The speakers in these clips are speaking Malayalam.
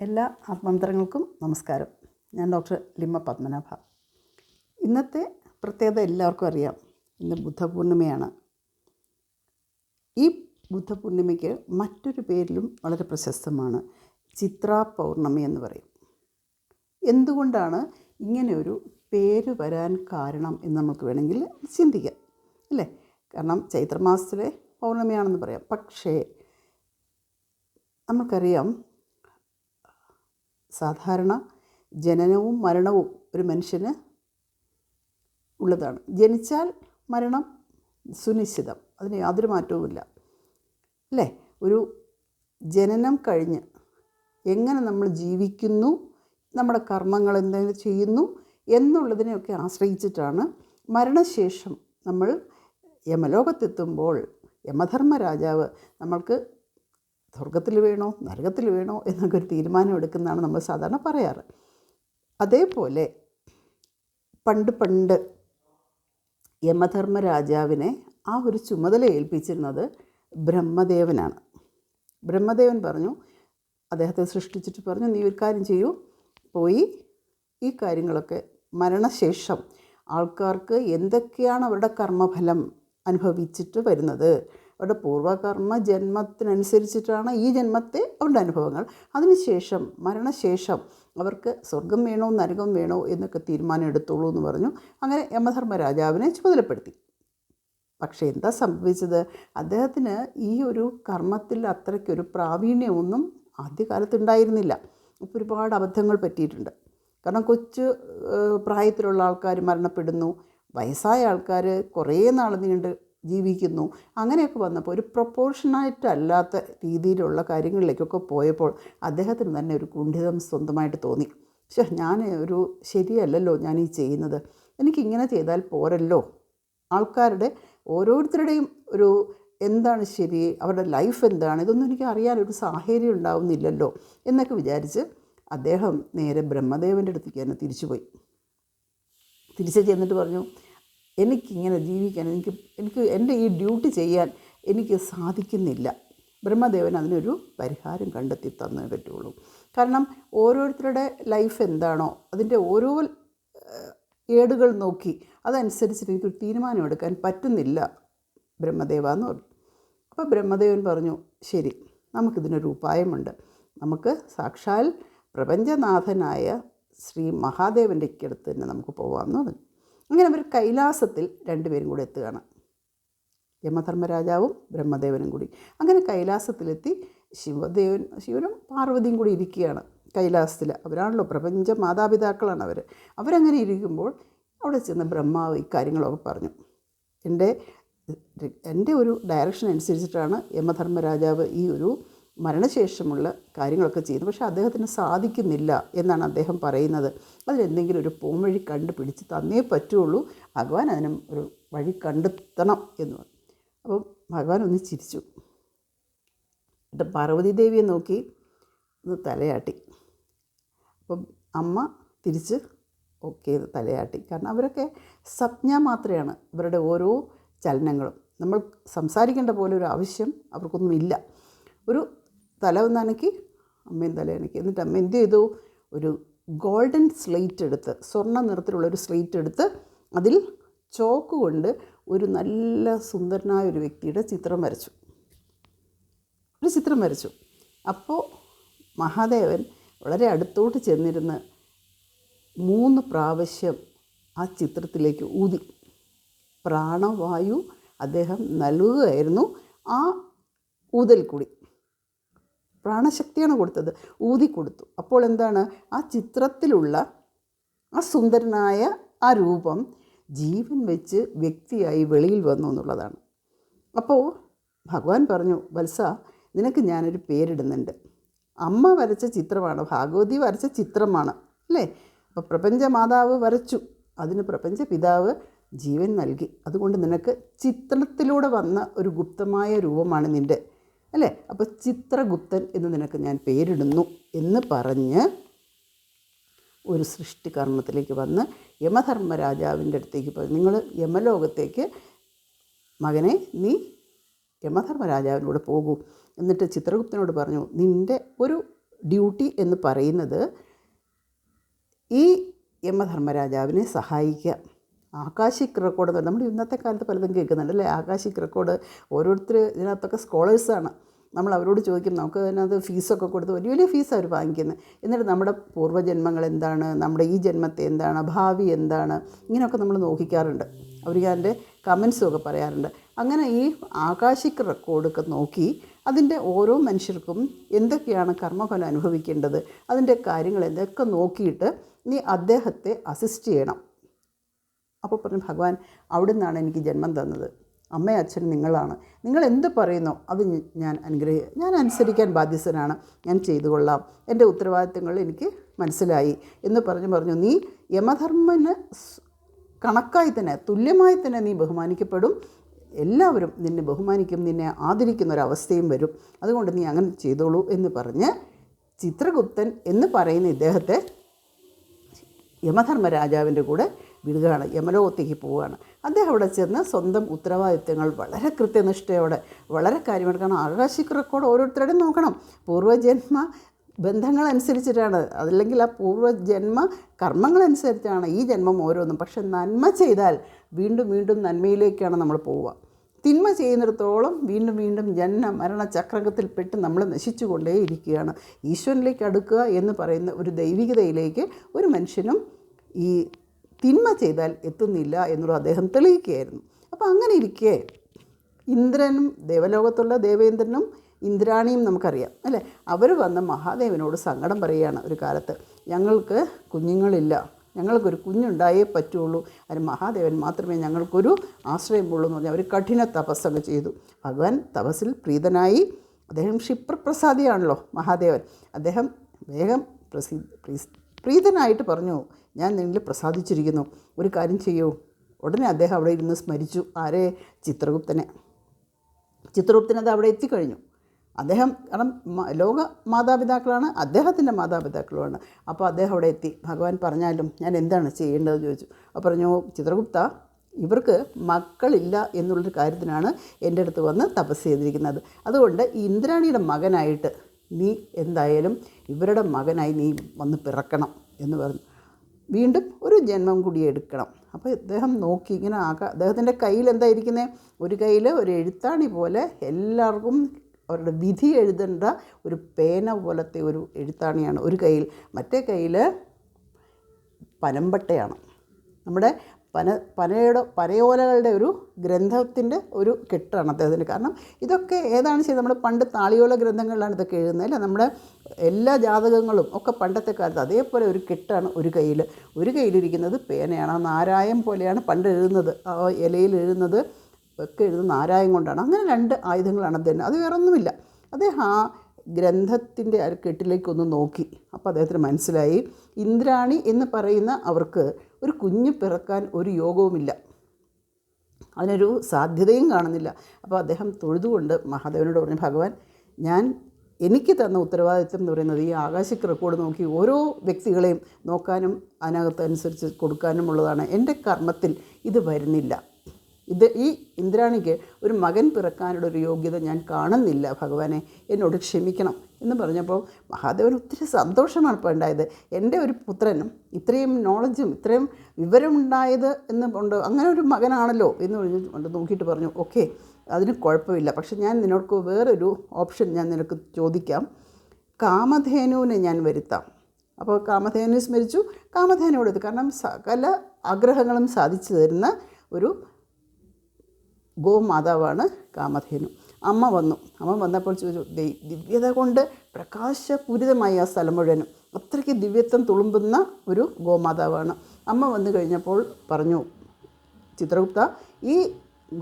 എല്ലാ ആത്മമന്ത്രങ്ങൾക്കും നമസ്കാരം. ഞാൻ ഡോക്ടർ ലിമ്മ പത്മനാഭ. ഇന്നത്തെ പ്രത്യേകത എല്ലാവർക്കും അറിയാം. ഇന്ന് ബുദ്ധപൂർണിമയാണ്. ഈ ബുദ്ധപൂർണിമയ്ക്ക് മറ്റൊരു പേരിലും വളരെ പ്രശസ്തമാണ് ചിത്രാ പൗർണമി എന്ന് പറയും. എന്തുകൊണ്ടാണ് ഇങ്ങനെ ഒരു പേര് വരാൻ കാരണം എന്ന് നമുക്ക് വേണമെങ്കിൽ ചിന്തിക്കാം അല്ലേ? കാരണം ചൈത്രമാസത്തിലെ പൗർണമിയാണെന്ന് പറയാം. പക്ഷേ നമുക്കറിയാം സാധാരണ ജനനവും മരണവും ഒരു മനുഷ്യന് ഉള്ളതാണ്. ജനിച്ചാൽ മരണം സുനിശ്ചിതം അതിന് യാതൊരു മാറ്റവുമില്ല. അല്ലേ? ഒരു ജനനം കഴിഞ്ഞ് എങ്ങനെ നമ്മൾ ജീവിക്കുന്നു നമ്മുടെ കർമ്മങ്ങൾ എന്തെങ്കിലും ചെയ്യുന്നു എന്നുള്ളതിനെയൊക്കെ ആശ്രയിച്ചിട്ടാണ് മരണശേഷം നമ്മൾ യമലോകത്തെത്തുമ്പോൾ യമധർമ്മ രാജാവ് നമ്മൾക്ക് സ്വർഗത്തിൽ വീണോ? നരകത്തിൽ വീണോ? എന്നൊക്കെ ഒരു തീരുമാനം എടുക്കുന്നതാണ് നമ്മൾ സാധാരണ പറയാറ്. അതേപോലെ പണ്ട് പണ്ട് യമധർമ്മ രാജാവിനെ ആ ഒരു ചുമതല ഏൽപ്പിച്ചിരുന്നത് ബ്രഹ്മദേവനാണ്. ബ്രഹ്മദേവൻ പറഞ്ഞു അദ്ദേഹത്തെ സൃഷ്ടിച്ചിട്ട് പറഞ്ഞു നീ ഒരു കാര്യം ചെയ്യൂ. പോയി ഈ കാര്യങ്ങളൊക്കെ മരണശേഷം ആൾക്കാർക്ക് എന്തൊക്കെയാണ് അവരുടെ കർമ്മഫലം അനുഭവിച്ചിട്ട് വരുന്നത്? അവരുടെ പൂർവകർമ്മ ജന്മത്തിനനുസരിച്ചിട്ടാണ് ഈ ജന്മത്തെ അവരുടെ അനുഭവങ്ങൾ. അതിനുശേഷം മരണശേഷം അവർക്ക് സ്വർഗം വേണോ നരകം വേണോ എന്നൊക്കെ തീരുമാനം എടുത്തോളൂ എന്ന് പറഞ്ഞു. അങ്ങനെ യമധർമ്മ രാജാവിനെ ചുമതലപ്പെടുത്തി. പക്ഷേ എന്താ സംഭവിച്ചത്? അദ്ദേഹത്തിന് ഈ ഒരു കർമ്മത്തിൽ അത്രയ്ക്കൊരു പ്രാവീണ്യമൊന്നും ആദ്യകാലത്ത് ഉണ്ടായിരുന്നില്ല. അപ്പോൾ ഒരുപാട് അബദ്ധങ്ങൾ പറ്റിയിട്ടുണ്ട്. കാരണം കൊച്ചു പ്രായത്തിലുള്ള ആൾക്കാർ മരണപ്പെടുന്നു. വയസ്സായ ആൾക്കാർ കുറേ നാൾ നീണ്ട് ജീവിക്കുന്നു. അങ്ങനെയൊക്കെ വന്നപ്പോൾ ഒരു പ്രൊപ്പോർഷനായിട്ട് അല്ലാത്ത രീതിയിലുള്ള കാര്യങ്ങളിലേക്കൊക്കെ പോയപ്പോൾ അദ്ദേഹത്തിന് തന്നെ ഒരു കുണ്ഠിതം സ്വന്തമായിട്ട് തോന്നി. പക്ഷേ ഞാൻ ഒരു ശരിയല്ലല്ലോ ഞാൻ ഈ ചെയ്യുന്നത്. എനിക്കിങ്ങനെ ചെയ്താൽ പോരല്ലോ. ആൾക്കാരുടെ ഓരോരുത്തരുടെയും ഒരു എന്താണ് ശരി അവരുടെ ലൈഫ് എന്താണ് ഇതൊന്നും എനിക്ക് അറിയാൻ ഒരു സാഹചര്യം ഉണ്ടാവുന്നില്ലല്ലോ എന്നൊക്കെ വിചാരിച്ച് അദ്ദേഹം നേരെ ബ്രഹ്മദേവന്റെ അടുത്തേക്ക് തന്നെ തിരിച്ചുപോയി. തിരിച്ചു ചെന്നിട്ട് പറഞ്ഞു എനിക്കിങ്ങനെ ജീവിക്കാൻ എനിക്ക് എനിക്ക് എന്റെ ഈ ഡ്യൂട്ടി ചെയ്യാൻ എനിക്ക് സാധിക്കുന്നില്ല. ബ്രഹ്മദേവൻ അതിനൊരു പരിഹാരം കണ്ടെത്തി തന്നേ പറ്റുള്ളൂ. കാരണം ഓരോരുത്തരുടെ ലൈഫ് എന്താണോ അതിന്റെ ഓരോ ഏടുകൾ നോക്കി അതനുസരിച്ചിട്ട് എനിക്കൊരു തീരുമാനമെടുക്കാൻ പറ്റുന്നില്ല ബ്രഹ്മദേവ എന്ന് പറഞ്ഞു. അപ്പോൾ ബ്രഹ്മദേവൻ പറഞ്ഞു ശരി നമുക്കിതിനൊരു ഉപായമുണ്ട്. നമുക്ക് സാക്ഷാൽ പ്രപഞ്ചനാഥനായ ശ്രീ മഹാദേവന്റെ അടുത്ത് തന്നെ നമുക്ക് പോകാമെന്ന് പറഞ്ഞു. അങ്ങനെ അവർ കൈലാസത്തിൽ രണ്ടുപേരും കൂടി എത്തുകയാണ്. യമധർമ്മരാജാവും ബ്രഹ്മദേവനും കൂടി. അങ്ങനെ കൈലാസത്തിലെത്തി ശിവദേവൻ ശിവനും പാർവതിയും കൂടി ഇരിക്കുകയാണ് കൈലാസത്തിൽ. അവരാണല്ലോ പ്രപഞ്ച മാതാപിതാക്കളാണ് അവർ അവരങ്ങനെ ഇരിക്കുമ്പോൾ അവിടെ ചെന്ന് ബ്രഹ്മാവ് ഇക്കാര്യങ്ങളൊക്കെ പറഞ്ഞു. എന്റെ എന്റെ ഒരു ഡയറക്ഷൻ അനുസരിച്ചിട്ടാണ് യമധർമ്മരാജാവ് ഈ ഒരു മരണശേഷമുള്ള കാര്യങ്ങളൊക്കെ ചെയ്യുന്നു. പക്ഷേ അദ്ദേഹത്തിന് സാധിക്കുന്നില്ല എന്നാണ് അദ്ദേഹം പറയുന്നത്. അതിലെന്തെങ്കിലും ഒരു പോംവഴി കണ്ടുപിടിച്ച് തന്നേ പറ്റുള്ളൂ. ഭഗവാൻ അതിനും ഒരു വഴി കണ്ടെത്തണം എന്ന് പറഞ്ഞു. അപ്പം ഭഗവാൻ ഒന്ന് ചിരിച്ചു. എന്നിട്ട് പാർവതി ദേവിയെ നോക്കി ഒന്ന് തലയാട്ടി. അപ്പം അമ്മ തിരിച്ച് ഓക്കെ തലയാട്ടി. കാരണം അവരൊക്കെ സപ്ന മാത്രമാണ് ഇവരുടെ ഓരോ ചലനങ്ങളും. നമ്മൾ സംസാരിക്കേണ്ട പോലെ ഒരു ആവശ്യം അവർക്കൊന്നുമില്ല. ഒരു തല ഒന്ന് അനക്കി അമ്മയും തല അനക്കി. എന്നിട്ട് അമ്മ എന്ത് ചെയ്തു? ഒരു ഗോൾഡൻ സ്ലേറ്റ് എടുത്ത് സ്വർണ നിറത്തിലുള്ള ഒരു സ്ലേറ്റ് എടുത്ത് അതിൽ ചോക്ക് കൊണ്ട് ഒരു നല്ല സുന്ദരനായ ഒരു വ്യക്തിയുടെ ചിത്രം വരച്ചു. ഒരു ചിത്രം വരച്ചു. അപ്പോൾ മഹാദേവൻ വളരെ അടുത്തോട്ട് ചെന്നിരുന്ന് മൂന്ന് പ്രാവശ്യം ആ ചിത്രത്തിലേക്ക് ഊതി. പ്രാണവായു അദ്ദേഹം നൽകുകയായിരുന്നു ആ ഊതൽ കൂടി. പ്രാണശക്തിയാണ് കൊടുത്തത്. ഊതി കൊടുത്തു. അപ്പോൾ എന്താണ്? ആ ചിത്രത്തിലുള്ള ആ സുന്ദരനായ ആ രൂപം ജീവൻ വെച്ച് വ്യക്തിയായി വെളിയിൽ വന്നു എന്നുള്ളതാണ്. അപ്പോൾ ഭഗവാൻ പറഞ്ഞു വത്സ നിനക്ക് ഞാനൊരു പേരിടുന്നുണ്ട്. അമ്മ വരച്ച ചിത്രമാണ് ഭാഗവതി വരച്ച ചിത്രമാണ് അല്ലേ? അപ്പോൾ പ്രപഞ്ച മാതാവ് വരച്ചു. അതിന് പ്രപഞ്ച പിതാവ് ജീവൻ നൽകി. അതുകൊണ്ട് നിനക്ക് ചിത്രത്തിലൂടെ വന്ന ഒരു ഗുപ്തമായ രൂപമാണ് നിന്റെ അല്ലേ? അപ്പോൾ ചിത്രഗുപ്തൻ എന്ന് നിനക്ക് ഞാൻ പേരിടുന്നു എന്ന് പറഞ്ഞ് ഒരു സൃഷ്ടികർമ്മത്തിലേക്ക് വന്ന് യമധർമ്മ രാജാവിന്റെ അടുത്തേക്ക് പോയി. നിങ്ങൾ യമലോകത്തേക്ക് മകനെ നീ യമധർമ്മ രാജാവിനോട് പോകൂ. എന്നിട്ട് ചിത്രഗുപ്തനോട് പറഞ്ഞു നിന്റെ ഒരു ഡ്യൂട്ടി എന്ന് പറയുന്നത് ഈ യമധർമ്മരാജാവിനെ സഹായിക്കുക. ആകാശിക് റെക്കോർഡ് എന്ന് നമ്മൾ ഇന്നത്തെ കാലത്ത് പലതും കേൾക്കുന്നുണ്ട് അല്ലേ? ആകാശിക് റെക്കോർഡ് ഓരോരുത്തർ ഇതിനകത്തൊക്കെ സ്കോളേഴ്സാണ് നമ്മൾ അവരോട് ചോദിക്കും നമുക്ക് അതിനകത്ത് ഫീസൊക്കെ കൊടുത്ത് വലിയ വലിയ ഫീസ് അവർ വാങ്ങിക്കുന്നത് എന്നിട്ട് നമ്മുടെ പൂർവജന്മങ്ങൾ എന്താണ്? നമ്മുടെ ഈ ജന്മത്തെ എന്താണ്? ഭാവി എന്താണ്? ഇങ്ങനെയൊക്കെ നമ്മൾ നോക്കിക്കാറുണ്ട്. അവർ അതിന്റെ കമൻസും ഒക്കെ പറയാറുണ്ട്. അങ്ങനെ ഈ ആകാശിക് റെക്കോർഡൊക്കെ നോക്കി അതിന്റെ ഓരോ മനുഷ്യർക്കും എന്തൊക്കെയാണ് കർമ്മഫലം അനുഭവിക്കേണ്ടത്? അതിന്റെ കാര്യങ്ങൾ എന്തൊക്കെ നോക്കിയിട്ട് നീ അദ്ദേഹത്തെ അസിസ്റ്റ് ചെയ്യണം. അപ്പോൾ പറഞ്ഞു ഭഗവാൻ അവിടെ നിന്നാണ് എനിക്ക് ജന്മം തന്നത്. അമ്മയും അച്ഛൻ നിങ്ങളാണ്. നിങ്ങൾ എന്ത് പറയുന്നോ അത് ഞാൻ അനുഗ്രഹി ഞാൻ അനുസരിക്കാൻ ബാധ്യസ്ഥനാണ്. ഞാൻ ചെയ്തു കൊള്ളാം എന്റെ ഉത്തരവാദിത്തങ്ങൾ എനിക്ക് മനസ്സിലായി. എന്ന് പറഞ്ഞു പറഞ്ഞു നീ യമധർമ്മന് കണക്കായി തന്നെ തുല്യമായി തന്നെ നീ ബഹുമാനിക്കപ്പെടും. എല്ലാവരും നിന്നെ ബഹുമാനിക്കും. നിന്നെ ആദരിക്കുന്ന ഒരവസ്ഥയും വരും. അതുകൊണ്ട് നീ അങ്ങനെ ചെയ്തോളൂ. എന്ന് പറഞ്ഞ് ചിത്രഗുപ്തൻ എന്ന് പറയുന്ന ഇദ്ദേഹത്തെ യമധർമ്മ രാജാവിന്റെ കൂടെ വിടുകയാണ് യമലോകത്തേക്ക് പോവുകയാണ്. അദ്ദേഹം അവിടെ ചെന്ന് സ്വന്തം ഉത്തരവാദിത്തങ്ങൾ വളരെ കൃത്യനിഷ്ഠയോടെ വളരെ കാര്യമായിട്ട് കാരണം ആകാശിക് റെക്കോർഡ് ഓരോരുത്തരുടെയും നോക്കണം. പൂർവജന്മ ബന്ധങ്ങളനുസരിച്ചിട്ടാണ് അതല്ലെങ്കിൽ ആ പൂർവജന്മ കർമ്മങ്ങളനുസരിച്ചാണ് ഈ ജന്മം ഓരോന്നും. പക്ഷെ നന്മ ചെയ്താൽ വീണ്ടും വീണ്ടും നന്മയിലേക്കാണ് നമ്മൾ പോവുക. തിന്മ ചെയ്യുന്നിടത്തോളം വീണ്ടും വീണ്ടും ജന്മ മരണ ചക്രകത്തിൽപ്പെട്ട് നമ്മൾ നശിച്ചുകൊണ്ടേ കൊണ്ടേയിരിക്കുകയാണ് ഈശ്വരനിലേക്ക് അടുക്കുക എന്ന് പറയുന്ന ഒരു ദൈവികതയിലേക്ക് ഒരു മനുഷ്യനും ഈ തിന്മ ചെയ്താൽ എത്തുന്നില്ല എന്നുള്ളത് അദ്ദേഹം തെളിയിക്കുകയായിരുന്നു. അപ്പോൾ അങ്ങനെ ഇരിക്കെ ഇന്ദ്രനും ദേവലോകത്തുള്ള ദേവേന്ദ്രനും ഇന്ദ്രാണിയും നമുക്കറിയാം അല്ലേ? അവർ വന്ന് മഹാദേവനോട് സങ്കടം പറയുകയാണ് ഒരു കാലത്ത്. ഞങ്ങൾക്ക് കുഞ്ഞുങ്ങളില്ല. ഞങ്ങൾക്കൊരു കുഞ്ഞുണ്ടായേ പറ്റുള്ളൂ. അതിന് മഹാദേവൻ മാത്രമേ ഞങ്ങൾക്കൊരു ആശ്രയമുള്ളൂ എന്ന് പറഞ്ഞാൽ അവർ കഠിന തപസ്സൊക്കെ ചെയ്തു. ഭഗവാൻ തപസ്സിൽ പ്രീതനായി. അദ്ദേഹം ക്ഷിപ്രപ്രസാദിയാണല്ലോ മഹാദേവൻ. അദ്ദേഹം വേഗം പ്രസി പ്രീതനായിട്ട് പറഞ്ഞു. ഞാൻ നിങ്ങളിൽ പ്രസാദിച്ചിരിക്കുന്നു. ഒരു കാര്യം ചെയ്യൂ. ഉടനെ അദ്ദേഹം അവിടെ ഇരുന്ന് സ്മരിച്ചു. ആരെ? ചിത്രഗുപ്തനെ. ചിത്രഗുപ്തനത് അവിടെ എത്തിക്കഴിഞ്ഞു. അദ്ദേഹം കാരണം ലോക മാതാപിതാക്കളാണ്. അദ്ദേഹത്തിന്റെ മാതാപിതാക്കളുമാണ്. അപ്പോൾ അദ്ദേഹം അവിടെ എത്തി. ഭഗവാൻ പറഞ്ഞാലും ഞാൻ എന്താണ് ചെയ്യേണ്ടതെന്ന് ചോദിച്ചു. അപ്പോൾ പറഞ്ഞു ചിത്രഗുപ്ത ഇവർക്ക് മക്കളില്ല എന്നുള്ളൊരു കാര്യത്തിനാണ് എന്റെ അടുത്ത് വന്ന് തപസ് ചെയ്തിരിക്കുന്നത്. അതുകൊണ്ട് ഇന്ദ്രാണിയുടെ മകനായിട്ട് നീ എന്തായാലും ഇവരുടെ മകനായി നീ വന്ന് പിറക്കണം എന്ന് പറഞ്ഞു. വീണ്ടും ഒരു ജന്മം കൂടി എടുക്കണം. അപ്പോൾ ഇദ്ദേഹം നോക്കി ഇങ്ങനെ ആകാ അദ്ദേഹത്തിന്റെ കയ്യിൽ എന്താ ഇരിക്കുന്നത് ഒരു കയ്യിൽ ഒരു എഴുത്താണി പോലെ എല്ലാവർക്കും അവരുടെ വിധി എഴുതേണ്ട ഒരു പേന പോലത്തെ ഒരു എഴുത്താണിയാണ് ഒരു കയ്യിൽ. മറ്റേ കയ്യിൽ പനമ്പട്ടയാണ്. നമ്മുടെ പന പനയുടെ പനയോലകളുടെ ഒരു ഗ്രന്ഥത്തിന്റെ ഒരു കെട്ടാണ് അദ്ദേഹത്തിന് കാരണം ഇതൊക്കെ ഏതാണ് ചെയ്ത് നമ്മൾ പണ്ട് താളിയോല ഗ്രന്ഥങ്ങളിലാണ് ഇതൊക്കെ എഴുതുന്നത് അല്ലേ? നമ്മുടെ എല്ലാ ജാതകങ്ങളും ഒക്കെ പണ്ടത്തെ കാലത്ത് അതേപോലെ ഒരു കെട്ടാണ് ഒരു കയ്യിൽ. ഒരു കയ്യിലിരിക്കുന്നത് പേനയാണ്. ആ നാരായം പോലെയാണ് പണ്ട് എഴുതുന്നത്. ആ ഇലയിൽ എഴുതുന്നത് ഒക്കെ എഴുതുന്ന നാരായം കൊണ്ടാണ്. അങ്ങനെ രണ്ട് ആയുധങ്ങളാണ് അദ്ദേഹം അത് വേറെ ഒന്നുമില്ല അദ്ദേഹം ആ ഗ്രന്ഥത്തിന്റെ ആ കെട്ടിലേക്കൊന്ന് നോക്കി. അപ്പോൾ അദ്ദേഹത്തിന് മനസ്സിലായി. ഇന്ദ്രാണി എന്ന് പറയുന്ന അവർക്ക് ഒരു കുഞ്ഞ് പിറക്കാൻ ഒരു യോഗവുമില്ല. അതിനൊരു സാധ്യതയും കാണുന്നില്ല. അപ്പോൾ അദ്ദേഹം തൊഴുതുകൊണ്ട് മഹാദേവനോട് പറഞ്ഞു ഭഗവാൻ ഞാൻ എനിക്ക് തന്ന ഉത്തരവാദിത്വം എന്ന് പറയുന്നത് ഈ ആകാശിക്ക് റെക്കോർഡ് നോക്കി ഓരോ വ്യക്തികളെയും നോക്കാനും അതിനകത്ത് അനുസരിച്ച് കൊടുക്കാനും ഉള്ളതാണ്. എന്റെ കർമ്മത്തിൽ ഇത് വരുന്നില്ല. ഇത് ഈ ഇന്ദ്രാണിക്ക് ഒരു മകൻ പിറക്കാനുള്ള ഒരു യോഗ്യത ഞാൻ കാണുന്നില്ല. ഭഗവാനെ എന്നോട് ക്ഷമിക്കണം എന്ന് പറഞ്ഞപ്പോൾ മഹാദേവൻ ഒത്തിരി സന്തോഷമാണ് ഇപ്പോൾ ഉണ്ടായത്. എന്റെ ഒരു പുത്രനും ഇത്രയും നോളജും ഇത്രയും വിവരമുണ്ടായത് എന്ന് കൊണ്ട് അങ്ങനെ ഒരു മകനാണല്ലോ എന്ന് പറഞ്ഞ് നോക്കിയിട്ട് പറഞ്ഞു ഓക്കെ അതിന് കുഴപ്പമില്ല. പക്ഷെ ഞാൻ നിനക്ക് വേറൊരു ഓപ്ഷൻ ഞാൻ നിനക്ക് ചോദിക്കാം. കാമധേനുവിനെ ഞാൻ വരുത്താം. അപ്പോൾ കാമധേനു സ്മരിച്ചു. കാമധേനു കൊടുത്തു കാരണം സകല ആഗ്രഹങ്ങളും സാധിച്ചു തരുന്ന ഒരു ഗോമാതാവാണ് കാമധേനു. അമ്മ വന്നു. അമ്മ വന്നപ്പോൾ ചോദിച്ചു "ദൈ- ദിവ്യത കൊണ്ട് പ്രകാശപൂരിതമായി ആ സ്ഥലം മുഴുവനും അത്രയ്ക്ക് ദിവ്യത്വം തുളുമ്പുന്ന ഒരു ഗോമാതാവാണ്. അമ്മ വന്നു കഴിഞ്ഞപ്പോൾ പറഞ്ഞു ചിത്രഗുപ്ത ഈ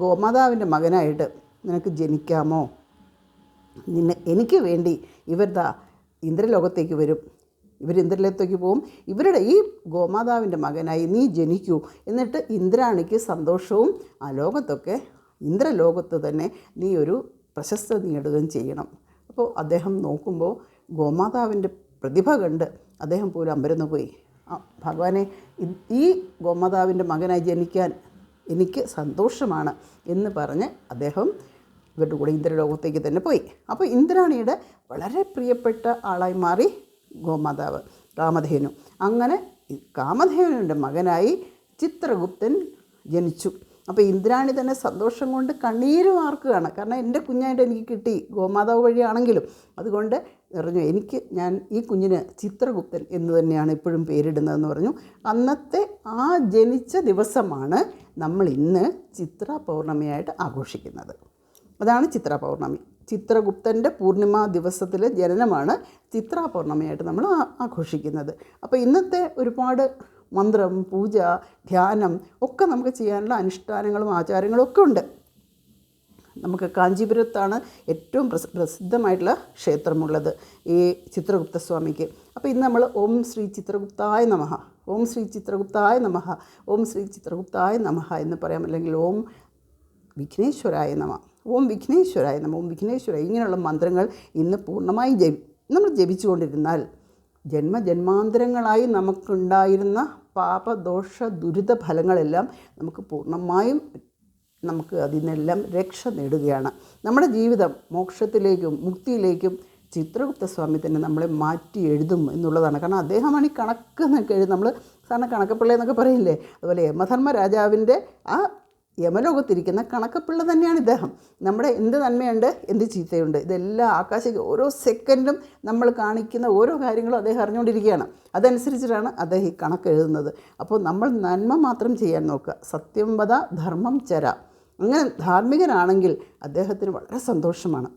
ഗോമാതാവിന്റെ മകനായിട്ട് നിനക്ക് ജനിക്കാമോ? നിന്നെ എനിക്ക് വേണ്ടി ഇവർ ദാ ഇന്ദ്രലോകത്തേക്ക് വരും. ഇവർ ഇന്ദ്രലോകത്തേക്ക് പോകും ഇവരുടെ ഈ ഗോമാതാവിന്റെ മകനായി നീ ജനിക്കൂ. എന്നിട്ട് ഇന്ദ്രാണിക്ക് സന്തോഷവും ആ ലോകത്തൊക്കെ ഇന്ദ്രലോകത്ത് തന്നെ നീ ഒരു പ്രശസ്ത നേടുകയും ചെയ്യണം. അപ്പോൾ അദ്ദേഹം നോക്കുമ്പോൾ ഗോമാതാവിന്റെ പ്രതിഭ കണ്ട് അദ്ദേഹം പോലും അമ്പരന്ന് പോയി ഭഗവാനെ ഈ ഗോമാതാവിന്റെ മകനായി ജനിക്കാൻ എനിക്ക് സന്തോഷമാണ് എന്ന് പറഞ്ഞ് അദ്ദേഹം ഇവരുടെ കൂടെ ഇന്ദ്രലോകത്തേക്ക് തന്നെ പോയി. അപ്പോൾ ഇന്ദ്രാണിയുടെ വളരെ പ്രിയപ്പെട്ട ആളായി മാറി ഗോമാതാവ് കാമധേനു. അങ്ങനെ കാമധേനുവിന്റെ മകനായി ചിത്രഗുപ്തൻ ജനിച്ചു. അപ്പോൾ ഇന്ദ്രാണി തന്നെ സന്തോഷം കൊണ്ട് കണ്ണീര് മാർക്കുകയാണ് കാരണം എന്റെ കുഞ്ഞായിട്ട് എനിക്ക് കിട്ടി ഗോമാതാവ് വഴിയാണെങ്കിലും. അതുകൊണ്ട് പറഞ്ഞു എനിക്ക് ഞാൻ ഈ കുഞ്ഞിന് ചിത്രഗുപ്തൻ എന്ന് തന്നെയാണ് ഇപ്പോഴും പേരിടുന്നതെന്ന് പറഞ്ഞു. അന്നത്തെ ആ ജനിച്ച ദിവസമാണ് നമ്മൾ ഇന്ന് ചിത്ര പൗർണമിയായിട്ട് ആഘോഷിക്കുന്നത്. അതാണ് ചിത്ര പൗർണമി. ചിത്രഗുപ്തന്റെ പൂർണിമ ദിവസത്തിലെ ജനനമാണ് ചിത്ര പൗർണമിയായിട്ട് നമ്മൾ ആഘോഷിക്കുന്നത്. അപ്പോൾ ഇന്നത്തെ ഒരുപാട് മന്ത്രം പൂജ ധ്യാനം ഒക്കെ നമുക്ക് ചെയ്യാനുള്ള അനുഷ്ഠാനങ്ങളും ആചാരങ്ങളും ഒക്കെ ഉണ്ട്. നമുക്ക് കാഞ്ചീപുരത്താണ് ഏറ്റവും പ്രസ പ്രസിദ്ധമായിട്ടുള്ള ക്ഷേത്രമുള്ളത് ഈ ചിത്രഗുപ്ത സ്വാമിക്ക് അപ്പോൾ ഇന്ന് നമ്മൾ ഓം ശ്രീ ചിത്രഗുപ്തായ നമഹ ഓം ശ്രീ ചിത്രഗുപ്തായ നമഹ ഓം ശ്രീ ചിത്രഗുപ്തായ നമഹ എന്ന് പറയാം. അല്ലെങ്കിൽ ഓം വിഘ്നേശ്വരായ നമ ഓം വിഘ്നേശ്വരായ നമ ഓം വിഘ്നേശ്വര ഇങ്ങനെയുള്ള മന്ത്രങ്ങൾ ഇന്ന് പൂർണമായി ജപി നമ്മൾ ജപിച്ചുകൊണ്ടിരുന്നാൽ ജന്മജന്മാന്തരങ്ങളായി നമുക്കുണ്ടായിരുന്ന പാപദോഷ ദുരിത ഫലങ്ങളെല്ലാം നമുക്ക് പൂർണമായും നമുക്ക് അതിനെല്ലാം രക്ഷ നേടുകയാണ്. നമ്മുടെ ജീവിതം മോക്ഷത്തിലേക്കും മുക്തിയിലേക്കും ചിത്രഗുപ്ത സ്വാമി തന്നെ നമ്മളെ മാറ്റി എഴുതും എന്നുള്ളതാണ്. കാരണം അദ്ദേഹമാണ് ഈ കണക്ക് എന്നൊക്കെ എഴുതും നമ്മൾ സാധാരണ കണക്കപ്പിള്ള എന്നൊക്കെ പറയില്ലേ? അതുപോലെ യമധർമ്മ രാജാവിന്റെ ആ യമലോകത്തിരിക്കുന്ന കണക്കപ്പിള്ള തന്നെയാണ് ഇദ്ദേഹം. നമ്മുടെ എന്ത് നന്മയുണ്ട് എന്ത് ചീത്തയുണ്ട്? ഇതെല്ലാം ആകാശ ഓരോ സെക്കൻഡും നമ്മൾ കാണിക്കുന്ന ഓരോ കാര്യങ്ങളും അദ്ദേഹം അറിഞ്ഞുകൊണ്ടിരിക്കുകയാണ്. അതനുസരിച്ചിട്ടാണ് അദ്ദേഹം ഈ കണക്ക് എഴുതുന്നത് അപ്പോൾ നമ്മൾ നന്മ മാത്രം ചെയ്യാൻ നോക്കുക. സത്യംവത ധർമ്മം ചര. അങ്ങനെ ധാർമ്മികനാണെങ്കിൽ അദ്ദേഹത്തിന് വളരെ സന്തോഷമാണ്.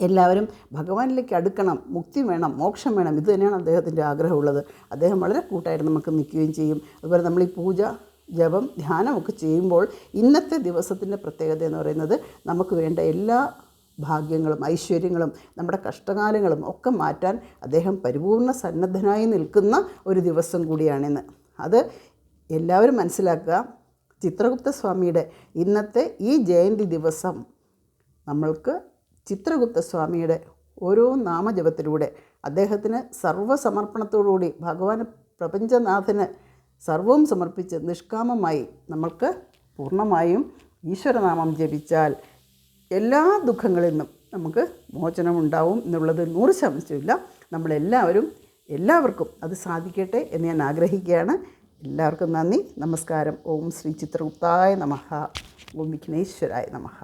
എല്ലാവരും ഭഗവാനിലേക്ക് അടുക്കണം മുക്തി വേണം മോക്ഷം വേണം ഇത് തന്നെയാണ് അദ്ദേഹത്തിന്റെ ആഗ്രഹമുള്ളത്. അദ്ദേഹം വളരെ കൂട്ടായിട്ട് നമുക്ക് നിൽക്കുകയും ചെയ്യും. അതുപോലെ നമ്മൾ ഈ പൂജ ജപം ധ്യാനമൊക്കെ ചെയ്യുമ്പോൾ ഇന്നത്തെ ദിവസത്തിന്റെ പ്രത്യേകത എന്ന് പറയുന്നത് നമുക്ക് വേണ്ട എല്ലാ ഭാഗ്യങ്ങളും ഐശ്വര്യങ്ങളും നമ്മുടെ കഷ്ടകാലങ്ങളും ഒക്കെ മാറ്റാൻ അദ്ദേഹം പരിപൂർണ സന്നദ്ധനായി നിൽക്കുന്ന ഒരു ദിവസം കൂടിയാണിന്ന്. അത് എല്ലാവരും മനസ്സിലാക്കുക. ചിത്രഗുപ്ത സ്വാമിയുടെ ഇന്നത്തെ ഈ ജയന്തി ദിവസം നമ്മൾക്ക് ചിത്രഗുപ്ത സ്വാമിയുടെ ഓരോ നാമജപത്തിലൂടെ അദ്ദേഹത്തിന് സർവസമർപ്പണത്തോടുകൂടി ഭഗവാൻ പ്രപഞ്ചനാഥന് സർവവും സമർപ്പിച്ച് നിഷ്കാമമായി നമ്മൾക്ക് പൂർണമായും ഈശ്വരനാമം ജപിച്ചാൽ എല്ലാ ദുഃഖങ്ങളിൽ നിന്നും നമുക്ക് മോചനമുണ്ടാവും എന്നുള്ളത് നൂറ് ശതമാനമില്ല നമ്മളെല്ലാവരും എല്ലാവർക്കും അത് സാധിക്കട്ടെ എന്ന് ഞാൻ ആഗ്രഹിക്കുകയാണ്. എല്ലാവർക്കും നന്ദി. നമസ്കാരം. ഓം ശ്രീ ചിത്രഗുപ്തായ നമഃ ഓം വിഘ്നേശ്വരായ നമഃ